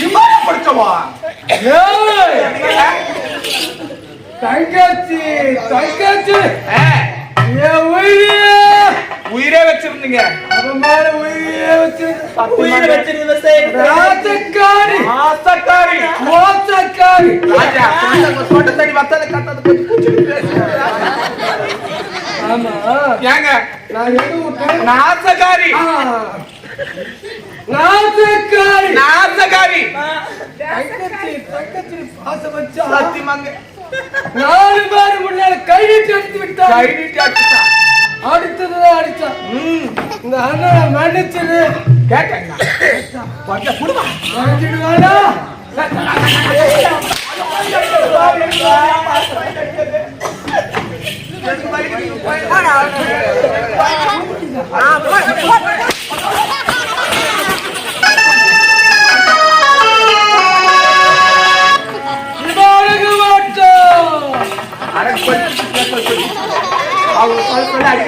இம்மாரி பிடிச்சவோம் ஏய்! தங்கச்சி தங்கச்சி உயிரே வச்சிருந்தீங்க வச்சு உயிரை நாசகாரி. ராஜக்காரி. நாசகாரி தங்கச்சி தங்கச்சி பாசம் வச்சா சத்தியமாங்க. நாலு பேர் முன்னால கை நீட்டி எடுத்து விட்டா கை நீட்டி அடிச்சுட்டா. அடுத்ததுதான் அடிச்சான் ம். இந்த அண்ணனை மன்னிச்சிரு. குடுமா. மன்னிச்சிடுவாடா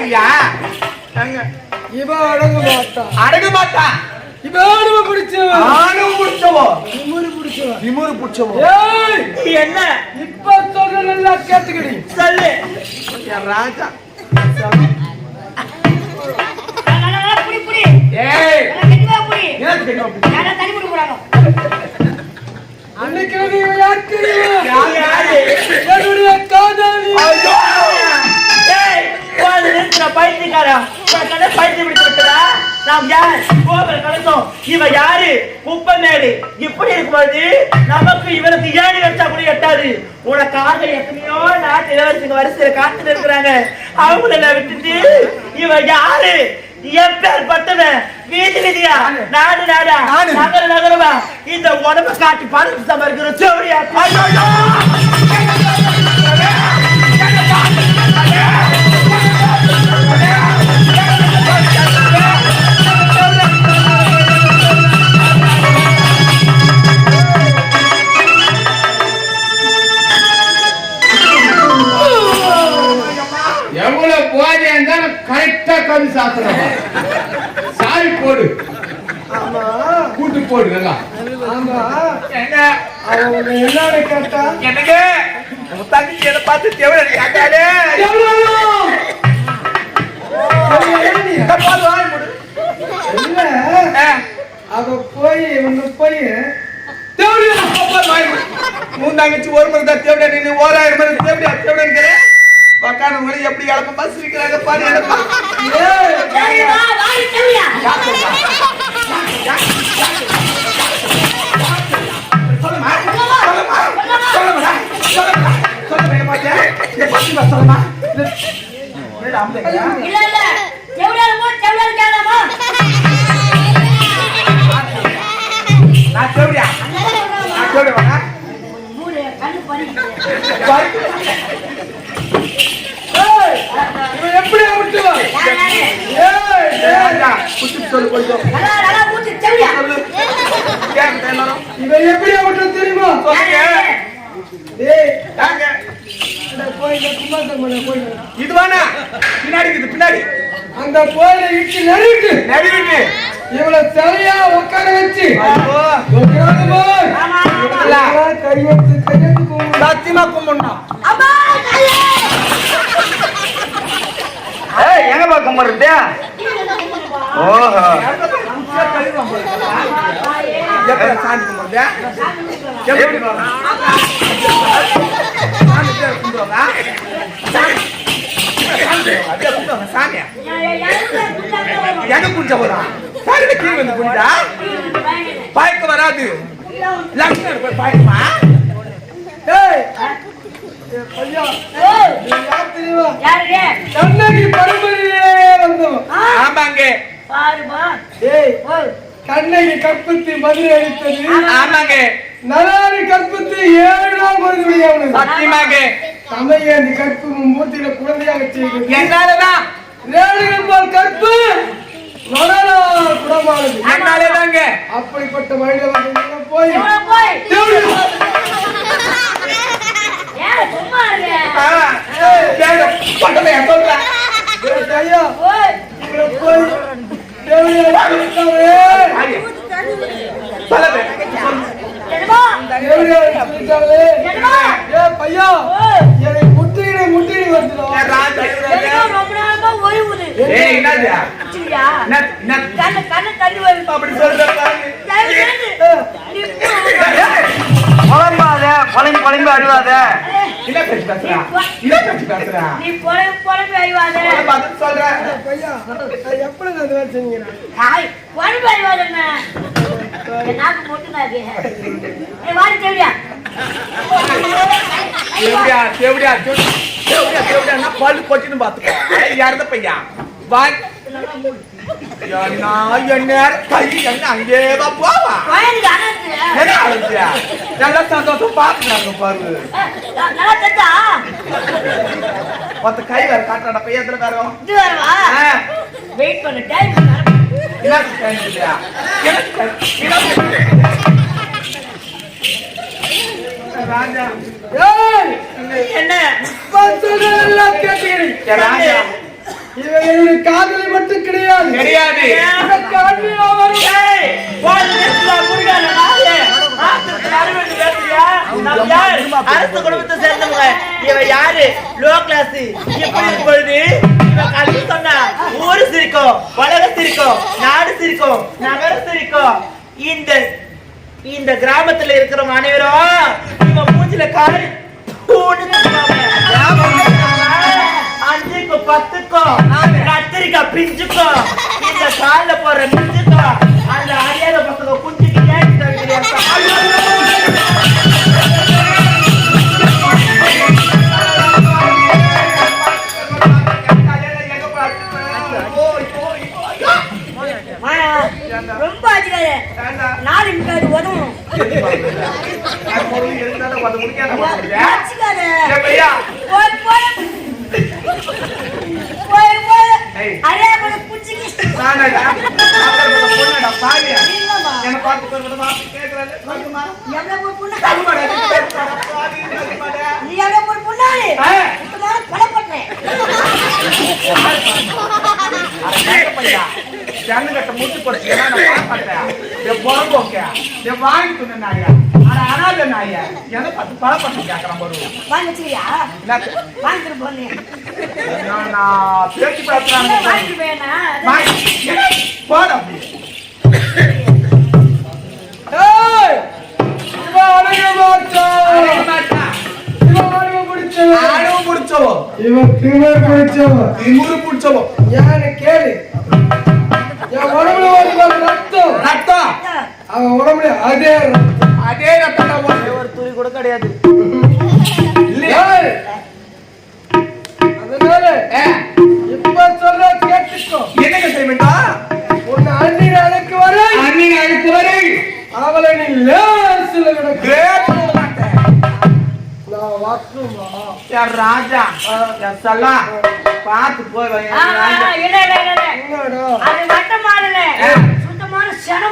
ஏங்க, இவன் அடங்க மாட்டான் அடங்க மாட்டா. இவனுக்கு பிடிச்சவன் ஆணும் பிடிச்சவோ? திமிரு பிடிச்சவன் திமுரு பிடிச்சவோ? ஏய் என்ன? இப்ப சொல்ற நல்லா கேட்டுக்கடி. சொல்லு. ராஜா. புடி புடி ஏய் கெட்டுவா புடி ஏன் தண்ணி அன்னைக்கு நீ யார்? என்னுடைய காதலி. ஐயோ! போது நிறுத்துற பைத்தியக்காரா. உனக்கு பிடிச்சு விட்டதா? நாம் யார்? கோபுர கலசம். இவ யாரு? குப்பமேடு. இப்படி இருக்கும்போது நமக்கு இவனுக்கு ஏணி வச்சா கூட எட்டாது. உனக்காக எத்தனையோ நாட்டு இளவரசிங்க வரிசையில காத்துட்டு இருக்கிறாங்க. அவங்கள விட்டுட்டு இவ யாரு? என் பேர் பட்டவன். வீதி வீதியா? நாடு நாடா? நாடு. நகர நகரமா? இந்த உடம்ப காட்டி பணத்தை சம்பாதிக்கிற சோழியா? கூட்டு போடு நல்லா ஆமா என்ன கேட்டா உங்க தங்கச்சி என்ன பார்த்து எவ்வளவு கேட்டாலே. அவ போய் உன்னை போய் மூணு தங்கச்சி ஒரு முறை தான் தேவையா நீ ஓராயிரம் முறை தேவையா தேவையா உக்கான முறை எப்படி இழப்ப பஸ் இருக்கிறாங்க பாரு எனக்கு சொல்லுமா சொல்லுமா சொல்லுமா மாட்டே இந்த பத்தி சொல்லுமா என்னடா அம்மையா இல்ல கேளாமா நான் நான் கண்ணு இவன் எப்படி சொல்லு கொஞ்சம் இவன் விட்டு தெரியுமா இதுவானா பின்னாடி இருக்குது பின்னாடி. அந்த கோயிலை இட்டு நறுட்டு நடுவிட்டு இவளை சரியா உட்கார வச்சு. கையெழுத்து கையெழுத்து. சத்தியமா கும்பிடணும். எங்க பா கும்பிடுறது ஓஹோ. சாந்தி கும்பிடுறது எப்படி சாமியா எங்க குஞ்ச வரும் சாரியில கீழே வந்து குஞ்சா பாய்க்க வராது லக்ஷ்மணர் போய் ஏய் ஐயா யார் தெரியுமா யாரு கண்ணகி ஆமாங்க பாருமா ஏய் கண்ணகி கற்பத்தி மதுரை அளித்தது ஆமாங்க. நலாரி கற்பத்தி ஏழாம் மருந்து சத்தியமாக. தமையை அந்த கற்பு மூர்த்தியில குழந்தையாக செய்கிறது என்னாலதான்? ரேணுகள் போல் கற்பு மணலால் குணமானது. என்னாலதாங்க? அப்படிப்பட்ட மனிதர்கள் போய் போய்? சொல்றேன். ஐயா இவரை போய் தேவடியா சொல்லிட்டாரே. சொல்லு. என்னமோ தேவடியா சொல்லிட்டாரே. என்னமோ ஏ பையா ஓய் என்னை முட்டிடு முட்டிடு வந்துடும் ஏன் ராஜா, என்னமோ ரொம்ப நாளமா ஓய்வுது ஏய், என்னது? வச்சுக்கிறியா? என்ன, என்ன? கண்ணு கண்ணு தண்ணி வருது அப்படி சொல்ற பாரு. தயவு செய்து நீ போ. குழம்பாத குழம்பு குழம்பு அழுவாத என்ன பேச்சு பேசுறா? என்ன பேச்சு பேசுறா? நீ பொழப்பு அறிவாத உன்னை பார்த்து அது எப்படி நான் வேலை செஞ்சீங்க ஹாய் நாக்கு மொட்டு நாக்கு ஏ வாடி தேவடியா, தேவடியா, தேவடியா, தேவடியா, தேவடியா, நான் பல்லு யாருது? வாய். என்ன, என்ன, கை என்ன போவா? என்ன? நல்லா சந்தோஷம் பார்க்கறாங்க பாரு. நல்லா தெரிஞ்சா மொத்த கை வேற காட்டுறாடா, பையன்? இது வரவா ஆ, வெயிட் பண்ணு டைம் என்ன? காதலி மட்டும் கிடையாது கிடையாது அரசு குடும்பத்தை சேர்ந்தவங்க. இவன் யாரு? Low class. இப்படி பொழுது, இவன் கல்வி சொன்னா, ஊரு சிரிக்கும், உலகம் சிரிக்கும், நாடு சிரிக்கும், நகரம் சிரிக்கும். இந்த இந்த கிராமத்துல இருக்கிற அனைவரும் இவன் மூஞ்சில பூன்னு அஞ்சுக்கும் பத்துக்கும் கத்திரிக்காய் பிஞ்சுக்கும் இந்த கால்ல போற மிஞ்சுக்கும் அந்த அரியாத பசங்க ஏன் ரொம்ப அதிகாரி நாலு நிமிஷம் உதவணும் அடிச்சுக்காத. போய், போய். போய், போய். ஏய். அரே, கொஞ்சம் புடிச்சுக்கி. இல்லம்மா. எவ்வளவு ஒரு பொண்ணு? நீ எவ்வளவு ஒரு பொண்ணாடி? இப்பதான் கொலை பண்ணேன். ஜன்னகட்ட முட்டு ஏன்னா நான் மாட்டேன் என் புறம்போக்க என் வாங்கி துண்ண நாயா. ஆனா அனாத நாயா. எதை பார்த்து பழப்பட்டு கேட்கறான் பாரு. வாங்கி வச்சுக்கிறியா? என்ன வாங்கிட்டு போனே. நான் பேச்சு பேசுறாங்க வாங்கிட்டு போயேனா? போட ஏய் இவன் அழக மாட்டா. அழகு பிடிச்சவன் ஆழவு பிடிச்சவோ? இவன் திமிர் பிடிச்சவன் திமுரு பிடிச்சவோ? ஏன்னு கேளு. என் உடம்புல ஒரு ரத்தம். ரத்தம்? அவன் உடம்புல அதே ரத்தம். அதே ரத்தம். ஒரு துளி கூட கிடையாது. இல்லையா அதனால இப்ப சொல்ற கேட்டுக்கோ. என்னங்க உன்னை அண்ணி நாளைக்கு வரை அன்னைக்கு அழைத்து வரை. அவளை நீ லேசில் கிடக்கு ராஜா? பார்த்து போய் வா, ஆ, என் ஆ, ராஜா அது வட்ட மாடல. சுத்தமான சென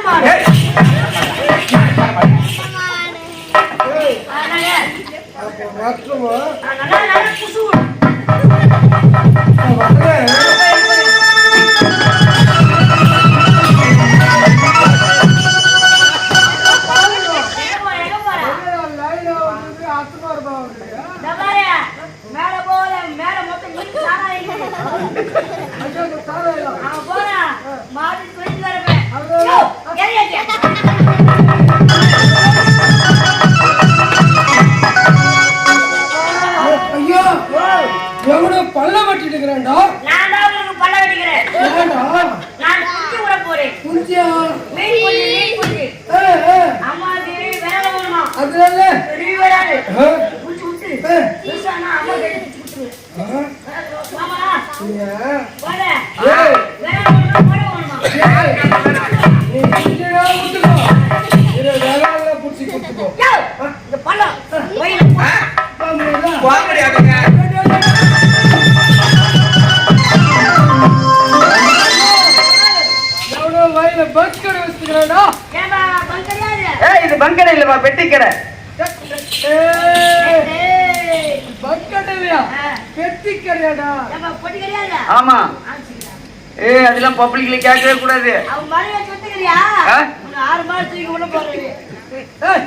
அதனால நல்லா புசு பெட்டிக்கடையாடா? ஏம்மா, பொட்டிக்கறியால? ஆமா? ஏய் அதெல்லாம் பப்ளிக்ல கேட்கவே கூடாது. ஆறு மாசம் தூக்கி உள்ள போடுறது. ஏய்,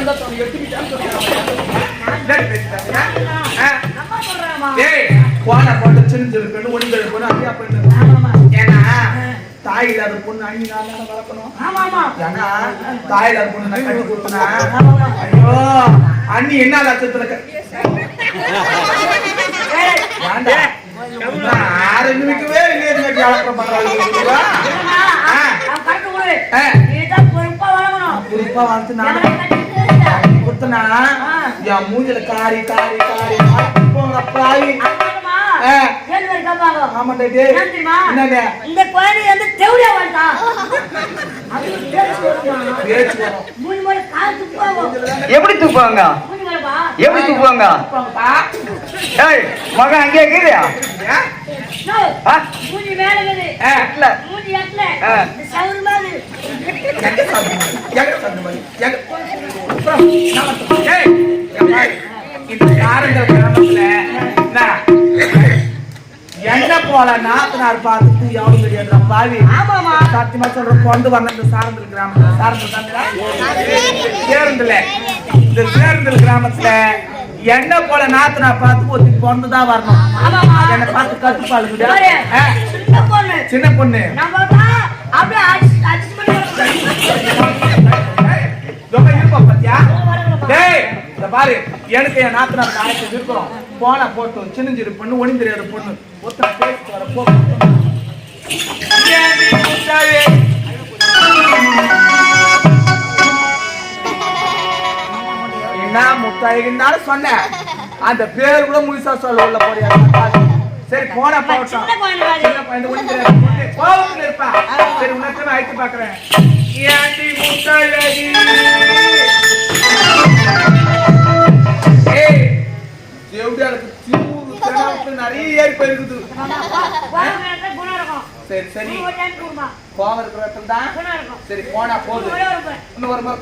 அப்படி ஏதோ ஒருத்தாண்டா சொல்லி எடுத்துக்கிட்டான்னு அம்மா சொல்றாம்மா. ஏய் போன போட்டு சின்ன சின்ன பெண்ணு அப்படியா பெண்ணு ஆமாம்மா. ஏன்னா தாய் இல்லாத பொண்ணு அணி நான் வளர்க்கணும். ஏன்னா தாய் இல்லாத பொண்ணு நான் கட்டி. ஐயோ அண்ணி என்ன லட்சத்துல ஆரம்பிக்கவே இல்லையே வியாபாரம் பண்றாங்க? பொறுப்பா வந்து நான் ஆ. என் மூஞ்சில காரி காரி காரி போங்க இந்த குழந்தை வந்து தேவடியா துப்புவாங்க. எப்படி தூக்குவாங்க. எப்படி தூக்குவாங்க ஏய் மகன் அங்கே இருக்கிறியா ஏன்? நோ, ஆ? மூஞ்சி மேல இருக்குது. ஆ. இல்ல மூஞ்சி எட்டல. ஆ. இந்த சவுறு மாதிரி. எங்க சாப்பிடு மாதிரி? எங்க வந்து- இந்த காரங்கள் கிராமத்துல என்ன போல நாத்தனார் பார்த்துட்டு எவ்வளவு தெரியாது பாவி ஆமாமா. சத்தியமா சொல்றேன் கொண்டு வரணும் இந்த சாரந்தல் கிராமத்துல சாரந்தல் தானடா? சேரந்தல இந்த சேரந்தல் கிராமத்துல என்ன போல நாத்தனார் பார்த்து ஒருத்தி பொண்ணுதான் வரணும் ஆமாமா. என்ன பார்த்து கத்துப்பாளுங்க பாரு, ஆ, சின்ன பொண்ணு. இருப்பா பாத்தியா? டேய் இந்த பாரு. எனக்கு என் நாத்தனார் காயத்து இருக்கிறோம் போனா போட்டு சின்னஞ்சிறு பொண்ணு தெரியாத பொண்ணு. ஒருத்தன் பேசிட்டு வர போ? என்ன முட்டாளின்னாலும் சொன்னேன் அந்த பேர் கூட முழுசா சொல்ல உள்ள போறியா? சரி போனா போட்டோம். சின்ன பையன் ஒண்ணு தெரியாத பொண்ணு. கோவத்துல இருப்பா. சரி உனக்கு அழைத்து பாக்குறேன் நிறைய ஏறி போயிருக்குது குழந்தை நேரத்துல குணம் இருக்கும். சரி சரி. கோவம் இருக்கிற. சரி போனா. இன்னும் ஒரு முறை